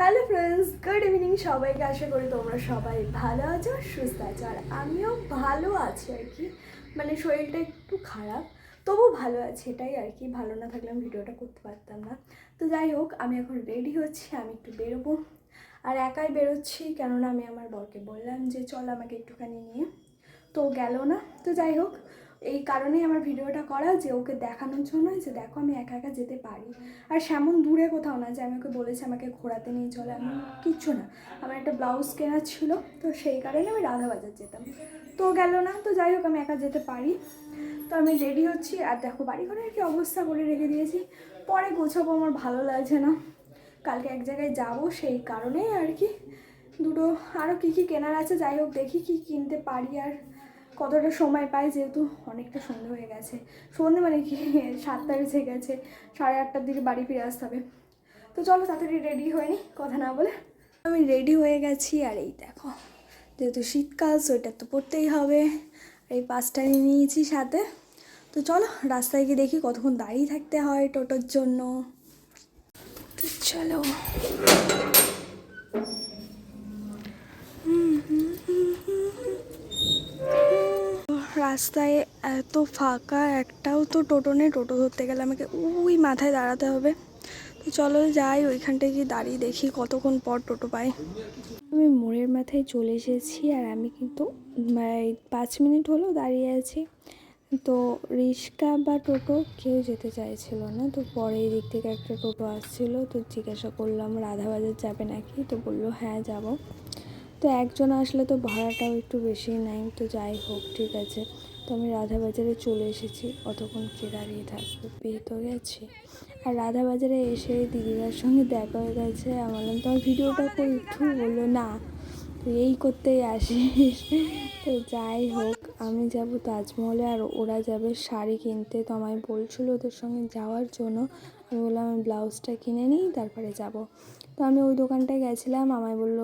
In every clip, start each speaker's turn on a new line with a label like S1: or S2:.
S1: Hello friends good evening সবাইকে, আশা করি তোমরা সবাই ভালো আছো সুস্থ আছো। আর আমিও ভালো আছি আর কি। মানে শরীরটা একটু খারাপ তবু ভালো আছে, এটাই আর কি। ভালো না থাকলে আমি ভিডিওটা করতে পারতাম না। তো যাই হোক, আমি এখন রেডি হচ্ছি, আমি একটু বেরোবো। আর একাই বেরোচ্ছি, কেননা আমি আমার বরকে বললাম যে, চল আমাকে একটুখানি নিয়ে। তো গেল না। তো যাই হোক এই কারণেই আমার ভিডিওটা করা যে ওকে দেখানোর জন্য যে দেখো আমি একা একা যেতে পারি। আর সেমন দূরে কোথাও না যে আমি ওকে বলেছি আমাকে ঘোরাতে নিয়ে চলে আমি কিচ্ছু না। আমার একটা ব্লাউজ কেনার ছিল, তো সেই কারণে আমি রাধা বাজার যেতাম। তো গেল না, তো যাই হোক আমি একা যেতে পারি। তো আমি রেডি হচ্ছি। আর দেখো বাড়ি ঘরের কি অবস্থা করে রেখে দিয়েছি। পরে গোছাবো, আমার ভালো লাগছে না। কালকে এক জায়গায় যাব, সেই কারণেই আর কি। দুটো আরও কী কী কেনার আছে, যাই হোক দেখি কি কিনতে পারি আর কতটা সময় পাই যেহেতু অনেকটা সন্ধে হয়ে গেছে। সন্ধে মানে কি? সাতটা বেজে গেছে, সাড়ে আটটার দিকে বাড়ি ফিরে আসতে হবে। তো চলো তাড়াতাড়ি রেডি হয়ে নি, কথা না বলে। আমি রেডি হয়ে গেছি আর এই দেখো, যেহেতু শীতকাল সোয়েটার তো পরতেই হবে। এই পাঁচটা নিয়ে নিয়েছি সাথে। তো চলো রাস্তায় গিয়ে দেখি কতক্ষণ দাঁড়িয়ে থাকতে হয় টোটোর জন্য। তো চলো। রাস্তায় এত ফাঁকা, একটাও তো টোটো নেই, টোটো ধরতে গেলে আমাকে ওই মাথায় দাঁড়াতে হবে। তো চলো যাই, ওইখানটায় গিয়ে দাঁড়িয়ে দেখি কতক্ষণ পর টোটো পাই। আমি মোড়ের মাথায় চলে এসেছি আর আমি কিন্তু পাঁচ মিনিট হলো দাঁড়িয়ে আছি। তো রিক্সা বা টোটো কেউ যেতে চাইছিল না, তো পরে এই দিক থেকে একটা টোটো আসছিল, তো জিজ্ঞাসা করলাম, রাধাবাজার যাবে নাকি? তো বলল হ্যাঁ যাব। তো একজন আসলে তো ভাড়াটাও একটু বেশি নাই তো যাই হোক, ঠিক আছে। তো আমি রাধাবাজারে চলে এসেছি, অতক্ষণ কে দাঁড়িয়ে থাকবে পেয়ে তো গেছি আর রাধাবাজারে এসে দিদিদার সঙ্গে দেখা হয়ে গেছে। আমার বললাম, তোমার ভিডিওটা কই? একটু বলল, না। তুই এই করতেই আসিস। তো যাই হোক, আমি যাব তাজমহলে আর ওরা যাবে শাড়ি কিনতে। তো আমায় বলছিল ওদের সঙ্গে যাওয়ার জন্য। আমি বললাম, আমি ব্লাউজটা কিনে নিই, তারপরে যাব। তো আমি ওই দোকানটায় গেছিলাম। আমায় বলল,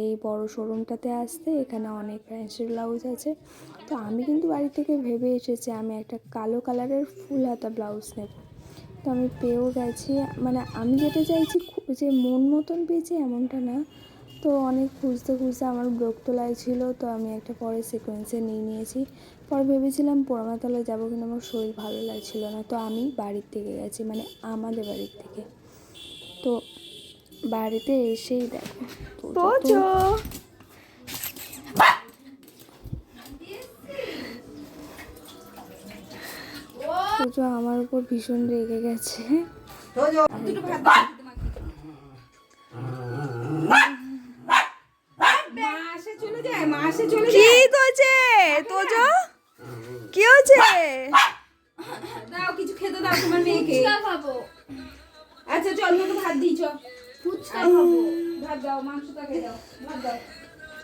S1: এই বড় শোরুমটাতে আসতে, এখানে অনেক ফ্যান্সি ব্লাউজ আছে। তো আমি কিন্তু বাড়ি থেকে ভেবে এসেছি, আমি একটা কালো কালারের ফুল হাতা ব্লাউজ নেব। তো আমি পেয়েও গেছি। মানে আমি যেটা চাইছি যে মন মতন পেয়েছি এমনটা না। তো অনেক খুঁজতে খুঁজতে আমার ব্লক তোলায় ছিল তো আমি একটা পরে সিকোয়েন্সে নিয়ে নিয়েছি। পরে ভেবেছিলাম পোড়ামাতলায় যাব কিন্তু আমার শরীর ভালো লাগছিল না তো আমি বাড়ির থেকে গেছি মানে আমাদের বাড়ির থেকে। তো বাড়িতে এসেই দেখো আমার উপর ভীষণ রেগে গেছে
S2: মাসে চলে যায় মাসে চলে
S1: কি হয়েছে তোজো কি হয়েছে
S2: দাও কিছু খেতে দাও
S3: খাব।
S2: আচ্ছা চল মেয়েকে ভাত দিই চল
S3: ফুচকা খাব।
S2: ভাত দাও মাংস দাও ভাত দাও।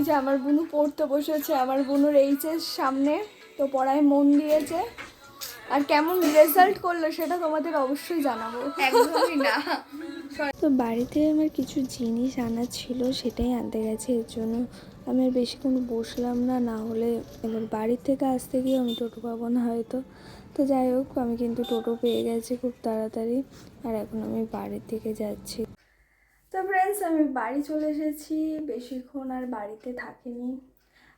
S1: যে আমার বোনু পড়তে বসেছে আমার বোনুর এইচএস সামনে তো পড়ায় মন দিয়েছে। আর কেমন রেজাল্ট করল সেটা তোমাদের অবশ্যই জানাব।
S3: একদমই না।
S1: তো বাড়িতে আমার কিছু জিনিস আনা ছিল সেটাই আনতে গেছে। এর জন্য আমি আর বেশিক্ষণ বসলাম না না হলে এবার বাড়ির থেকে আসতে গিয়ে আমি টোটো পাবো না হয়তো। তো যাই হোক আমি কিন্তু টোটো পেয়ে গেছি খুব তাড়াতাড়ি আর এখন আমি বাড়ির থেকে যাচ্ছি। তো ফ্রেন্ডস আমি বাড়ি চলে এসেছি বেশিক্ষণ আর বাড়িতে থাকিনি।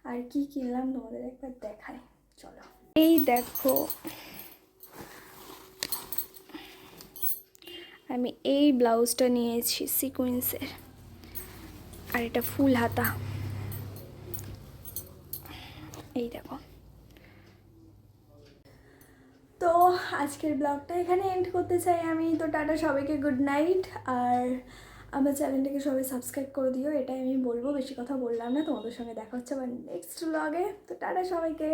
S1: আর কি কিনলাম তোমাদের একবার দেখাই চলো। এই দেখো আমি এই ব্লাউজটা নিয়েছি সিকুয়েন্সের। আর এটা ফুল হাতা। এই দেখো। তো আজকের ব্লগটা এখানে এন্ড করতে চাই আমি। তো টাটা, সবাইকে গুড নাইট আর আমার চ্যানেলটাকে সবাই সাবস্ক্রাইব করে দিও। এটাই আমি বলব, বেশি কথা বললাম না। তোমাদের সঙ্গে দেখা হচ্ছে আবার নেক্সট ব্লগে তো টাটা সবাইকে।